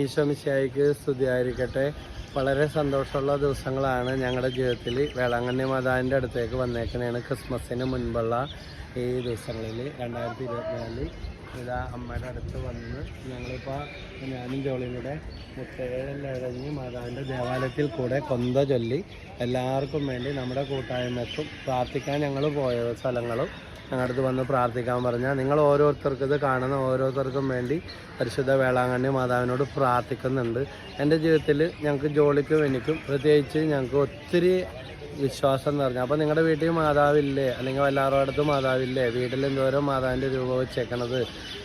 ഈശോമിശിയായിക്ക് സ്തുതിയായിരിക്കട്ടെ. വളരെ സന്തോഷമുള്ള ദിവസങ്ങളാണ് ഞങ്ങളുടെ ജീവിതത്തിൽ വേളാങ്കണ്ണി മാതാവിന്റെ അടുത്തേക്ക് വന്നേക്കുന്നതാണ് ക്രിസ്മസിന് മുൻപുള്ള ഈ ദിവസങ്ങളിൽ. രണ്ടായിരത്തി ഇരുപത്തിനാലിൽ ഇതാ അമ്മയുടെ അടുത്ത് വന്ന് ഞങ്ങളിപ്പോൾ ഞാനും ജോളിയും കൂടെ മാതാവിന്റെ ദേവാലയത്തിൽ കൂടെ കൊന്ത ചൊല്ലി എല്ലാവർക്കും വേണ്ടി നമ്മുടെ കൂട്ടായ്മക്കും പ്രാർത്ഥിക്കാൻ ഞങ്ങൾ പോയ സ്ഥലങ്ങളും ഞങ്ങളുടെ അടുത്ത് വന്ന് പ്രാർത്ഥിക്കാൻ പറഞ്ഞാൽ നിങ്ങൾ ഓരോരുത്തർക്ക് ഇത് കാണുന്ന ഓരോരുത്തർക്കും വേണ്ടി പരിശുദ്ധ വേളാങ്കണ്ണി മാതാവിനോട് പ്രാർത്ഥിക്കുന്നുണ്ട്. എന്റെ ജീവിതത്തിൽ ഞങ്ങൾക്ക് ജോലിക്കും എനിക്കും പ്രത്യേകിച്ച് ഞങ്ങൾക്ക് ഒത്തിരി വിശ്വാസം എന്ന് പറഞ്ഞു. അപ്പോൾ നിങ്ങളുടെ വീട്ടിൽ മാതാവില്ലേ? അല്ലെങ്കിൽ എല്ലാവരുടെ അടുത്ത് മാതാവില്ലേ? വീട്ടിൽ എന്തോരം മാതാവിന്റെ രൂപ വെച്ചേക്കണത്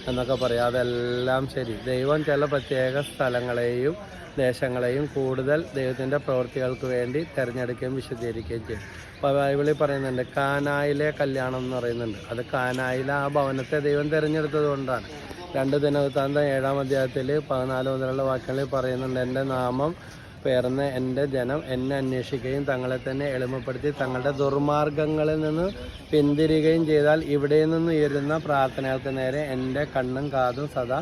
എന്നൊക്കെ പറയാം. അതെല്ലാം ശരി. ദൈവം ചില പ്രത്യേക സ്ഥലങ്ങളെയും ദേശങ്ങളെയും കൂടുതൽ ദൈവത്തിന്റെ പ്രവൃത്തികൾക്ക് വേണ്ടി തിരഞ്ഞെടുക്കുകയും വിശദീകരിക്കുകയും ചെയ്യും. അപ്പോൾ ബൈബിളിൽ പറയുന്നുണ്ട് കാനായിലെ കല്യാണം എന്ന് പറയുന്നുണ്ട്. അത് കാനായിലെ ആ ഭവനത്തെ ദൈവം തിരഞ്ഞെടുത്തത് കൊണ്ടാണ്. രണ്ട് ദിനവൃത്താന്തം ഏഴാം അധ്യായത്തിൽ പതിനാല് മുതലുള്ള വാക്യങ്ങളിൽ പറയുന്നുണ്ട് എന്റെ നാമം പേർന്ന് എന്റെ ജനം എന്നെ അന്വേഷിക്കുകയും തങ്ങളെ തന്നെ എളിമപ്പെടുത്തി തങ്ങളുടെ ദുർമാർഗങ്ങളിൽ നിന്ന് പിന്തിരികയും ചെയ്താൽ ഇവിടെ നിന്ന് ഉയരുന്ന പ്രാർത്ഥനകൾക്ക് നേരെ എന്റെ കണ്ണും കാതും സദാ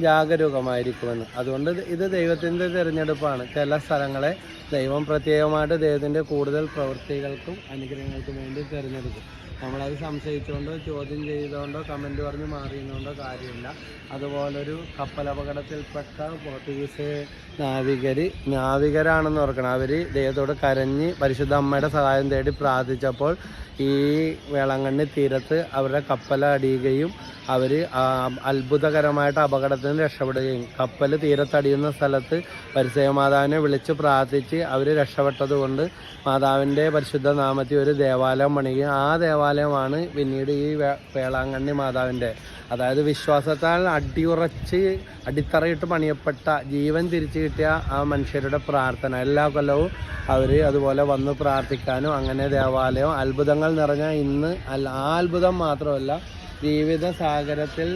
ജാഗരൂകമായിരിക്കുമെന്ന്. അതുകൊണ്ട് ഇത് ദൈവത്തിന്റെ തിരഞ്ഞെടുപ്പാണ്. ചില സ്ഥലങ്ങളെ ദൈവം പ്രത്യേകമായിട്ട് ദൈവത്തിന്റെ കൂടുതൽ പ്രവൃത്തികൾക്കും അനുഗ്രഹങ്ങൾക്കും വേണ്ടി തിരഞ്ഞെടുക്കും. നമ്മളത് സംശയിച്ചുകൊണ്ടോ ചോദ്യം ചെയ്തുകൊണ്ടോ കമന്റ് പറഞ്ഞ് മാറിയുന്നതുകൊണ്ടോ കാര്യമില്ല. അതുപോലൊരു കപ്പലപകടത്തിൽപ്പെട്ട പോർട്ടുഗീസ് നാവികർ നാവികരാണെന്ന് ഓർക്കണം. അവർ ദൈവത്തോട് കരഞ്ഞ് പരിശുദ്ധ അമ്മയുടെ സഹായം തേടി പ്രാർത്ഥിച്ചപ്പോൾ ഈ വേളാങ്കണ്ണി തീരത്ത് അവരുടെ കപ്പൽ അടിയുകയും അവർ അത്ഭുതകരമായിട്ട് അപകടത്തിൽ നിന്ന് രക്ഷപ്പെടുകയും കപ്പൽ തീരത്തടിയുന്ന സ്ഥലത്ത് പരിസയ മാതാവിനെ വിളിച്ച് പ്രാർത്ഥിച്ച് അവർ രക്ഷപ്പെട്ടതുകൊണ്ട് മാതാവിന്റെ പരിശുദ്ധ നാമത്തിൽ ഒരു ദേവാലയം പണിയുകയും ആ ദേവാലയമാണ്. പിന്നീട് ഈ വേളാങ്കണ്ണി മാതാവിന്റെ അതായത് വിശ്വാസത്താൽ അടിയുറച്ച് അടിത്തറയിട്ട് പണിയപ്പെട്ട ജീവൻ തിരിച്ചു കിട്ടിയ ആ മനുഷ്യരുടെ പ്രാർത്ഥന. എല്ലാ കൊല്ലവും അവർ അതുപോലെ വന്ന് പ്രാർത്ഥിക്കാനും അങ്ങനെ ദേവാലയം അത്ഭുതങ്ങൾ നിറഞ്ഞ ഇന്ന് അല്ല ആ അത്ഭുതം മാത്രമല്ല ജീവിത സാഗരത്തിൽ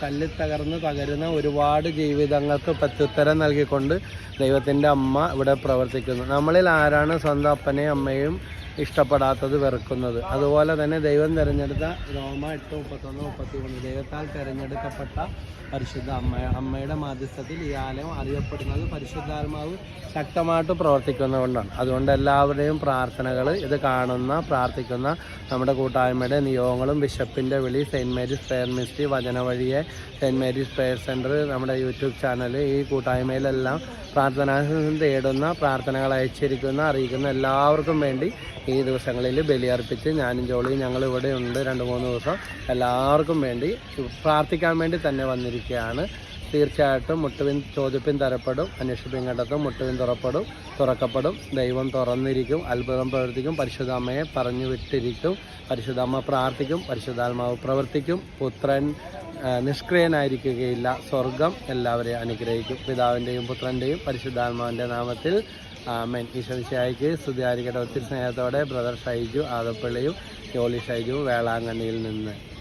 തല്ലി തകർന്ന് തകരുന്ന ഒരുപാട് ജീവിതങ്ങൾക്ക് പ്രത്യുത്തരം നൽകിക്കൊണ്ട് ദൈവത്തിന്റെ അമ്മ ഇവിടെ പ്രവർത്തിക്കുന്നു. നമ്മളിൽ ആരാണ് സ്വന്തം അപ്പനെയും അമ്മയും ഇഷ്ടപ്പെടാത്തത് വെറുക്കുന്നത്. അതുപോലെ തന്നെ ദൈവം തിരഞ്ഞെടുത്ത രോമ എട്ട് മുപ്പത്തൊന്ന് മുപ്പത്തി മൂന്ന് ദൈവത്താൽ തിരഞ്ഞെടുക്കപ്പെട്ട പരിശുദ്ധ അമ്മ. അമ്മയുടെ മാധ്യസ്ഥത്തിൽ ഈ ആലയം അറിയപ്പെടുന്നത് പരിശുദ്ധാത്മാവ് ശക്തമായിട്ട് പ്രവർത്തിക്കുന്നതുകൊണ്ടാണ്. അതുകൊണ്ട് എല്ലാവരുടെയും പ്രാർത്ഥനകൾ ഇത് കാണുന്ന പ്രാർത്ഥിക്കുന്ന നമ്മുടെ കൂട്ടായ്മയുടെ നിയോഗങ്ങളും ബിഷപ്പിന്റെ വിളി സെയിന്റ് മേരീസ് പ്രെയർ മിനിസ്ട്രി വചനവഴിയെ സെയിന്റ് മേരീസ് പ്രെയർ സെന്റർ നമ്മുടെ യൂട്യൂബ് ചാനൽ ഈ കൂട്ടായ്മയിലെല്ലാം പ്രാർത്ഥനാ തേടുന്ന പ്രാർത്ഥനകൾ അയച്ചിരിക്കുന്ന അറിയിക്കുന്ന എല്ലാവർക്കും വേണ്ടി ഈ ദിവസങ്ങളിൽ ബലിയർപ്പിച്ച് ഞാനും ജോളിയും ഞങ്ങൾ ഇവിടെ ഉണ്ട് രണ്ട് മൂന്ന് ദിവസം. എല്ലാവർക്കും വേണ്ടി പ്രാർത്ഥിക്കാൻ വേണ്ടി തന്നെ വന്നിരിക്കുകയാണ്. തീർച്ചയായിട്ടും മുട്ടുവിൻ ചോദ്യപ്പിൻ തരപ്പെടും അന്വേഷിപ്പിൻ കണ്ടെത്തും മുട്ടുവിൻ തുറപ്പെടും തുറക്കപ്പെടും ദൈവം തുറന്നിരിക്കും അത്ഭുതം പ്രവർത്തിക്കും പരിശുദ്ധാമ്മയെ പറഞ്ഞു വിട്ടിരിക്കും പരിശുദ്ധാമ്മ പ്രാർത്ഥിക്കും പരിശുദ്ധാത്മാവ് പ്രവർത്തിക്കും പുത്രൻ നിഷ്ക്രിയനായിരിക്കുകയില്ല സ്വർഗം എല്ലാവരെയും അനുഗ്രഹിക്കും. പിതാവിന്റെയും പുത്രന്റെയും പരിശുദ്ധാത്മാവിന്റെ നാമത്തിൽ ആമേൻ. ഈശ്വരിശായിക്ക് സ്തുതിയായിരിക്കട്ടെ. ഒത്തിരി സ്നേഹത്തോടെ ബ്രദർ ഷൈജു ആദപ്പള്ളിയും ജോലി ഷൈജു വേളാങ്കണ്ണിയിൽ നിന്ന്.